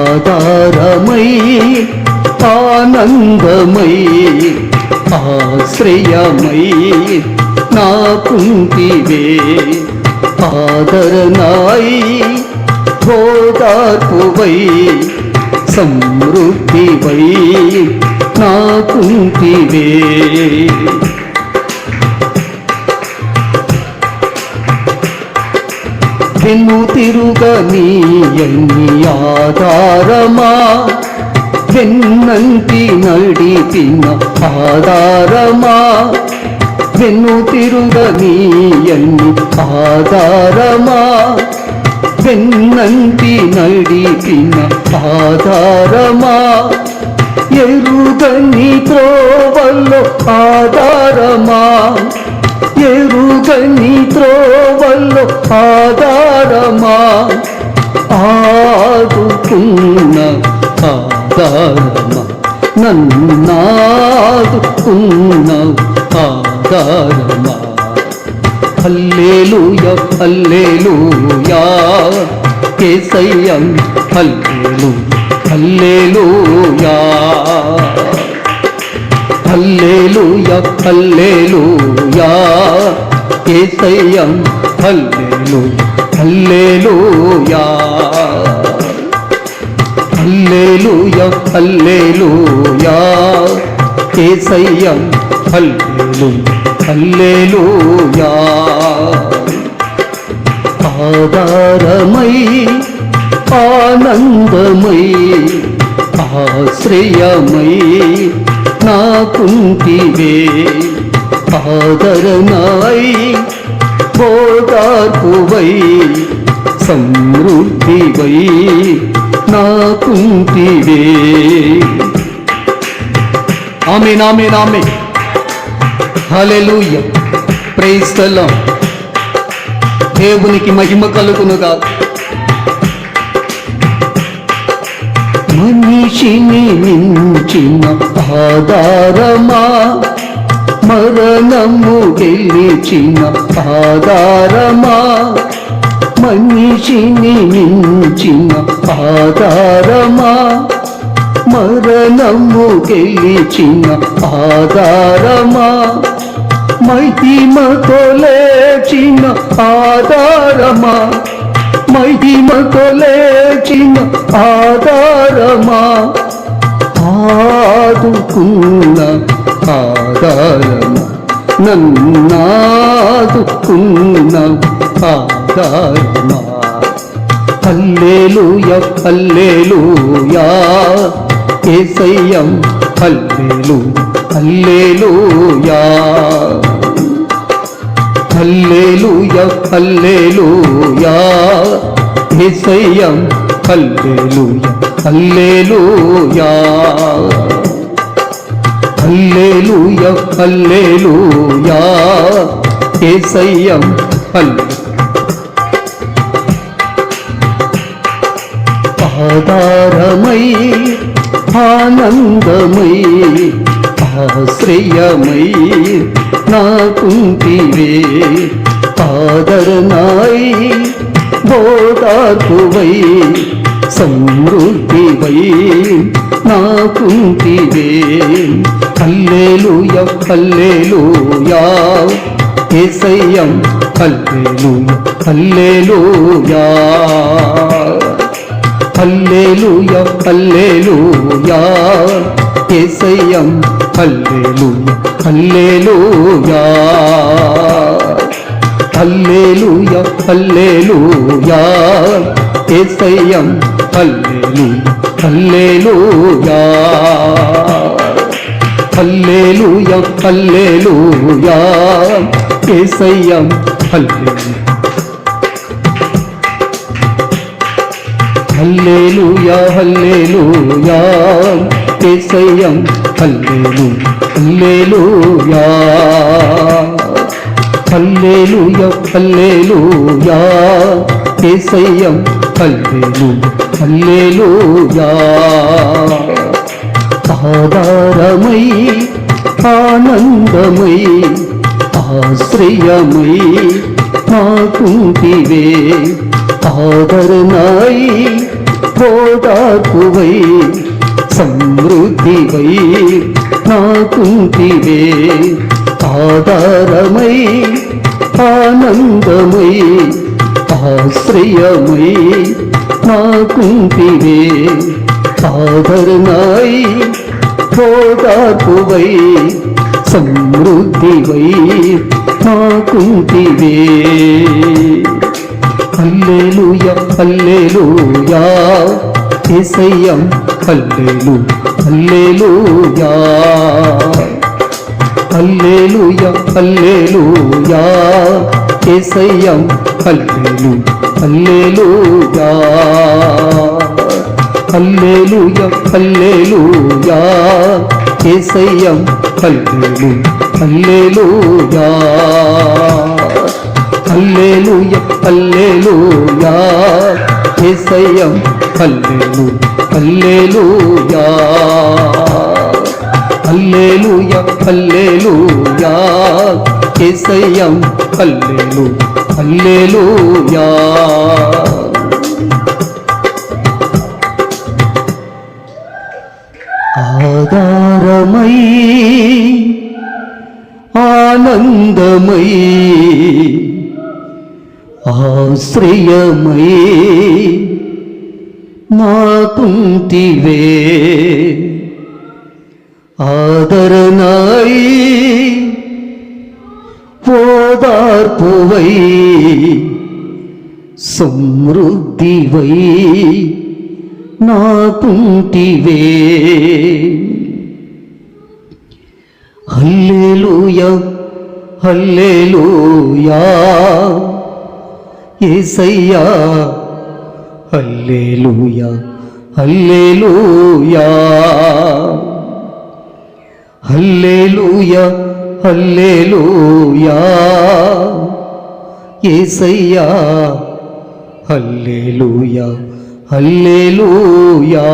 ఆధారమై ఆనందమై ఆశ్రయమై నాకుంటివే. ఆదరణాయి ఓదార్పువై సమృద్ధివై నాకుంటివే. నిన్ను వెన్ను తిరుగనీయని ఆధారమా? వెన్నంటి నడిపిన ఆధారమా? వెన్ను తిరుగనీయని ఆధారమా? వెన్నంటి నడిపిన ఆధారమా? ఎరుగని త్రోవల్లో ఆధారమా? ఎరు ఎరుగని త్రోవల్లో ఆధారమా? ఆదుకున్న ఆధారమా? నన్నాదుకున్న ఆధారమా? Hallelujah hallelujah. కేసయ్యం హల్లేలు హల్లేలుయా. Hallelujah hallelujah. కేసయ్యం హల్లేలు హల్లేలుయా. Hallelujah hallelujah. కేసయ్యం హల్లేలు హల్లేలుయా. ఆధారమై ఆనందమై ఆశ్రయమై నాకుంటివే. ఆదరణాయి బోధార్పువై సమృద్ధివై నాకుంటివే. ఆమె నామే నామే హల్లెలూయా. ప్రైజ్ దేవునికి మహిమ కలుగునుగా. మనిషిని మించిన ఆధారమా? మరణము గెలిచిన ఆధారమా? మనిషిని మించిన ఆధారమా? మరణము గెలిచిన ఆధారమా? మహిమ లేచిన ఆధారమా? మహిమ లేచిన ఆధారమా? ఆదుకున్న ఆధారము నన్నాదుకున్న ఆధారమా హల్లేలుయ హల్లేలూయా. కేసయ్యం హల్లేలు hallelujah. Hallelujah hallelujah. కేసయ్యం hallelujah hallelujah. Hallelujah hallelujah కేసయ్యం హల్లే ఆధారమై ఆనందమై ఆశ్రయమై నాకుంటివే. ఆదరణాయి బోధాతువై సమృద్ధివై నాకుంటివే. కల్లేలు హల్లేలూయా. ఏసయ్యం కల్లేలు hallelujah. Hallelujah hallelujah. ఏసయ్యం hallelujah hallelujah. Hallelujah hallelujah. ఏసయ్యం hallelujah hallelujah. Hallelujah hallelujah. ఏసయ్యం hallelujah hallelujah hallelujah. కేసయ్యం హల్లేలు హల్లేలుయా. Hallelujah hallelujah. కేసయ్యం హల్లేలు హల్లేలూయా. ఆధారమై ఆనందమై ఆశ్రయమై మాకుంటివే ఆదరణాయి పోదాకువై సమృద్ధివై నాకుంటివే. ఆధారమై ఆనందమై ఆశ్రయమై నాకుంటివే ఆదరణై ఓదార్పువై సమృద్ధివై నాకుంటివే హల్లెలూయ హల్లెలూయా ఎసయ్యం హల్లెలు హల్లెలూయా. హల్లెలూయ హల్లెలూయా యేసయ్యం హల్లెలు హల్లెలూయా హల్లెలూయ హల్లెలూయా యేసయ్యం హల్లెలు హల్లెలూయా హల్లెలూయ హల్లెలూయా యేసయ్యం హల్లెలు హల్లెలూయా హల్లెలూయ హల్లెలూయా. యేసయ్యం హల్లెలు హల్లెలూయా. ఆధారమై ఆనందమై ఆశ్రయమై నా నాకుంటివే. ఆదరణై ఓదార్పువై సమృద్ధివై నాకుంటివే. Hallelujah hallelujah Yesayya hallelujah hallelujah. Hallelujah hallelujah. Yesayya hallelujah hallelujah.